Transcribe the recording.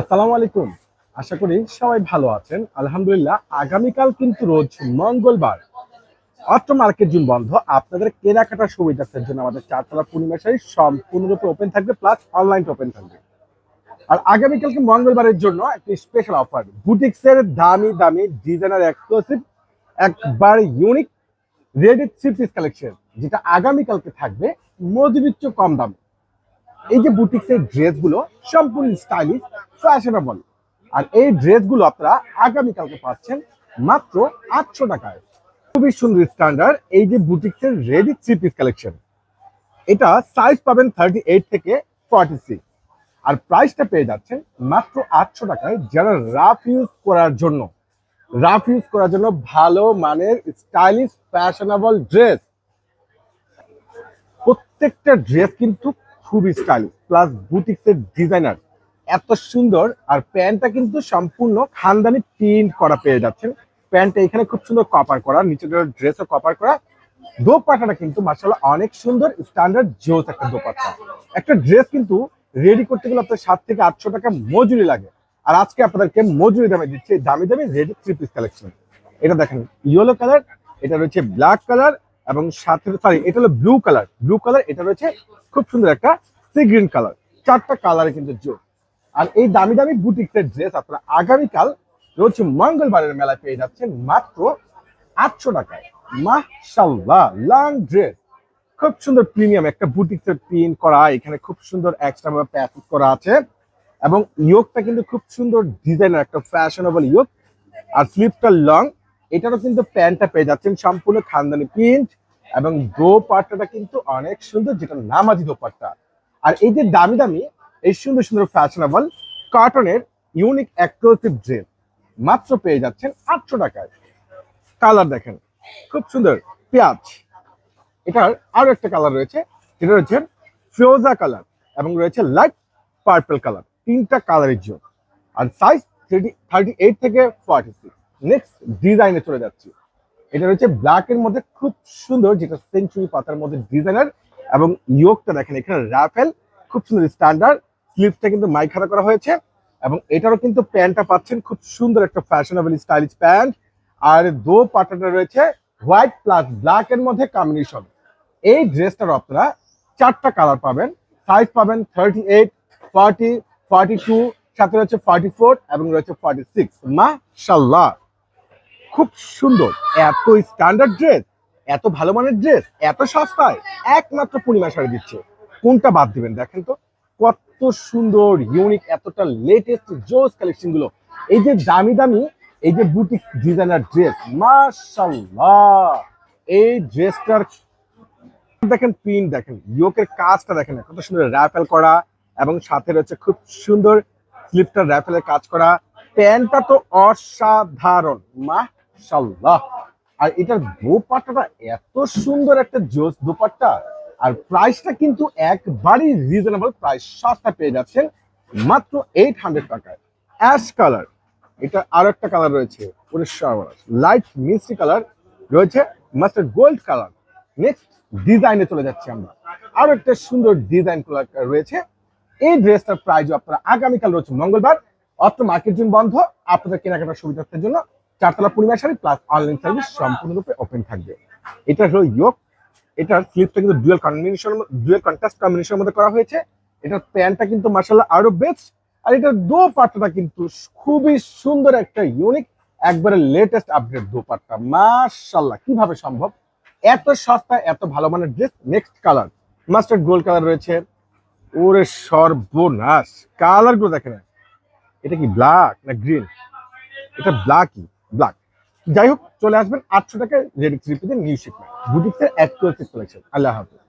আসসালামু আলাইকুম। আশা করি সবাই ভালো আছেন। আলহামদুলিল্লাহ, আগামীকাল কিন্তু রোজ মঙ্গলবার। অত্র মার্কেট জুন বন্ধ। আপনাদের কেনাকাটার সুবিধার্থের জন্য আমাদের চারতলা পূর্ণিমাশারি সম্পূর্ণরূপে ওপেন থাকবে প্লাস অনলাইন ওপেন থাকবে। আর আগামীকালকে মঙ্গলবারের জন্য একটি স্পেশাল অফার বুটিক্সের দামি দামি ডিজাইনার এক্সক্লুসিভ একবার ইউনিক রেডি থ্রি কালেকশন যেটা আগামীকালকে থাকবে, মজুরির চেয়ে কম দামে। এই যে বুটিক্সের ড্রেসগুলো সম্পূর্ণ স্টাইলিশ, ফ্যাশনেবল। আর এই ড্রেসগুলো আপনারা আগামীকালকে পাচ্ছেন মাত্র আটশো টাকায়। খুবই সুন্দর স্ট্যান্ডার্ড এই যে বুটিক্সের রেডি থ্রি পিস কালেকশন এটা সাইজ পাবেন থার্টি এইট থেকে ফর্টি সিক্স আর প্রাইসটা পেয়ে যাচ্ছেন মাত্র আটশো টাকায় যারা রাফ ইউজ করার জন্য। রাফ ইউজ করার জন্য ভালো মানের স্টাইলিশ ফ্যাশনেবল ড্রেস প্রত্যেকটা ড্রেস কিন্তু খুবই স্টাইলিশ প্লাস বুটিক্সের ডিজাইনার এত সুন্দর, আর প্যান্টটা কিন্তু সম্পূর্ণ খানদানি প্রিন্ট করা পেয়ে যাচ্ছেন। প্যান্টটা এখানে খুব সুন্দর কপার করা নিচে ড্রেসও কপার করা। দোপাট্টাটা কিন্তু মার্শাল্লাহ অনেক সুন্দর স্ট্যান্ডার্ড জোস একটা দোপাট্টা। একটা ড্রেস কিন্তু রেডি করতে গেলে আপনার সাত থেকে আটশো টাকা মজুরি লাগে। আর আজকে আপনাদেরকে মজুরি দামে দিচ্ছে, দামি দামি রেডি থ্রি পিস কালেকশন এটা দেখেন ইয়েলো কালার এটা রয়েছে ব্ল্যাক কালার এবং সাথে সরি এটা হলো ব্লু কালার ব্লু কালার এটা রয়েছে খুব সুন্দর একটা সি গ্রিন কালার চারটা কালারে কিন্তু জোর। আর এই দামি দামি বুটিক্সের ড্রেস আপনারা আগামীকাল রোজ মঙ্গলবারের মেলায় পেয়ে যাচ্ছেন মাত্র আটশো টাকায়। মাশাল্লাহ লং ড্রেস খুব সুন্দর প্রিমিয়াম একটা বুটিক্সের প্রিন্ট করা, এখানে খুব সুন্দর এক্সট্রা প্যাকেজ করা আছে। এবং ইয়োগটা কিন্তু খুব সুন্দর ডিজাইনের একটা ফ্যাশনেবল ইয়োগ আর স্লিপটা লং এটারও কিন্তু প্যান্টটা পেয়ে যাচ্ছেন সম্পূর্ণ খানদানি প্রিন্ট এবং দোপাট্টাটা কিন্তু অনেক সুন্দর, যেটা নামাজি দোপাট্টা। আর এই যে দামি দামি, এই সুন্দর সুন্দর ফ্যাশনেবল কার্টনের ইউনিক এক্সক্লুসিভ ড্রেস মাত্র পেয়ে যাচ্ছেন আটশো টাকায়। কালার দেখেন, খুব সুন্দর, পেঁয়াজ। এটার আরও একটা কালার রয়েছে, যেটা রয়েছে ফিরোজা কালার এবং রয়েছে লাইট পার্পল কালার তিনটা কালারের জন্য আর সাইজ থার্টি এইট থেকে ফর্টি সিক্স নেক্সট ডিজাইনে চলে যাচ্ছি। এটা রয়েছে ব্ল্যাক এর মধ্যে, খুব সুন্দর, যেটা সেঞ্চুরি পাতার মধ্যে ডিজাইনার এবং ইয়োগটা দেখেন, এখানে র্যাফেল খুব সুন্দর স্ট্যান্ডার্ড স্লিপটা কিন্তু মাইখানা করা হয়েছে এবং এটারও কিন্তু প্যান্টটা পাচ্ছেন খুব সুন্দর একটা ফ্যাশনেবল স্টাইলিশ প্যান্ট। আর দো পাটাটা রয়েছে হোয়াইট প্লাস ব্ল্যাক এর মধ্যে কম্বিনেশন এই ড্রেসটার আপনারা চারটা কালার পাবেন। সাইজ পাবেন thirty eight forty forty two সাথে রয়েছে ফর্টি ফোর এবং রয়েছে ফর্টি সিক্স মাশাল্লাহ খুব সুন্দর। এত স্ট্যান্ডার্ড ড্রেস এত ভালো মানের ড্রেস এত সস্তায়, একমাত্র পূর্ণিমা শাড়ি দিচ্ছে। কোনটা বাদ দিবেন? দেখেন তো, কত সুন্দর ইউনিক এতটা লেটেস্ট জোস কালেকশনগুলো। এই যে দামি দামি, এই যে বুটিক ডিজাইনার ড্রেস মাশাল্লাহ এই ড্রেসটার দেখেন প্রিন্ট দেখেন ইয়োকের কাজটা দেখেন, কত সুন্দর র্যাফেল করা এবং সাথে রয়েছে খুব সুন্দর স্লিপটা র্যাফেলের কাজ করা। প্যান্টটা তো অসাধারণ মাশাল্লাহ আর এটার দোপাট্টাটা এত সুন্দর একটা জোস দোপাট্টা। আর প্রাইসটা কিন্তু একবারই রিজনেবল প্রাইস সস্তা পেয়ে যাচ্ছেন মাত্র এইট হান্ড্রেড টাকায়। অ্যাশ কালার এটা আরও একটা কালার রয়েছে লাইট মিষ্টি কালার রয়েছে মাস্টার গোল্ড কালার নেক্সট ডিজাইনে চলে যাচ্ছি আমরা। আরও একটা সুন্দর ডিজাইন কালার রয়েছে। এই ড্রেসটার প্রাইস আপনারা আগামীকাল রয়েছে মঙ্গলবার, অত্র মার্কেট জুন বন্ধ, আপনাদের কেনাকাটার সুবিধার্থের জন্য চারতলা Purnima sari plus online service সম্পূর্ণরূপে ওপেন থাকবে। এটা হলো ইয়োক এটার স্লিপটা কিন্তু ডুয়েল কম্বিনেশন ডুয়েল কন্ট্রাস্ট কম্বিনেশনের মধ্যে করা হয়েছে। এটার প্যান্টটা কিন্তু মার্শাল্লাহ আরও বেস্ট আর এটার দো পাট্টাটা কিন্তু খুবই সুন্দর একটা ইউনিক একবারে লেটেস্ট আপডেট দোপাট্টা। মাশাল্লাহ কীভাবে সম্ভব? এত সস্তা, এত ভালো মানের dress next colour mustard gold colour রয়েছে। ওরে সর্বনাশ কালারগুলো দেখেন। এটা কি ব্ল্যাক না গ্রিন এটা ব্ল্যাকই ব্ল্যাক যাই হোক, চলে আসবেন আটশো টাকায় রেডিক্স রিপিতে নিউ শিপমেন্ট বুটিক্সের এক কালেকশন আল্লাহ হাফিজ।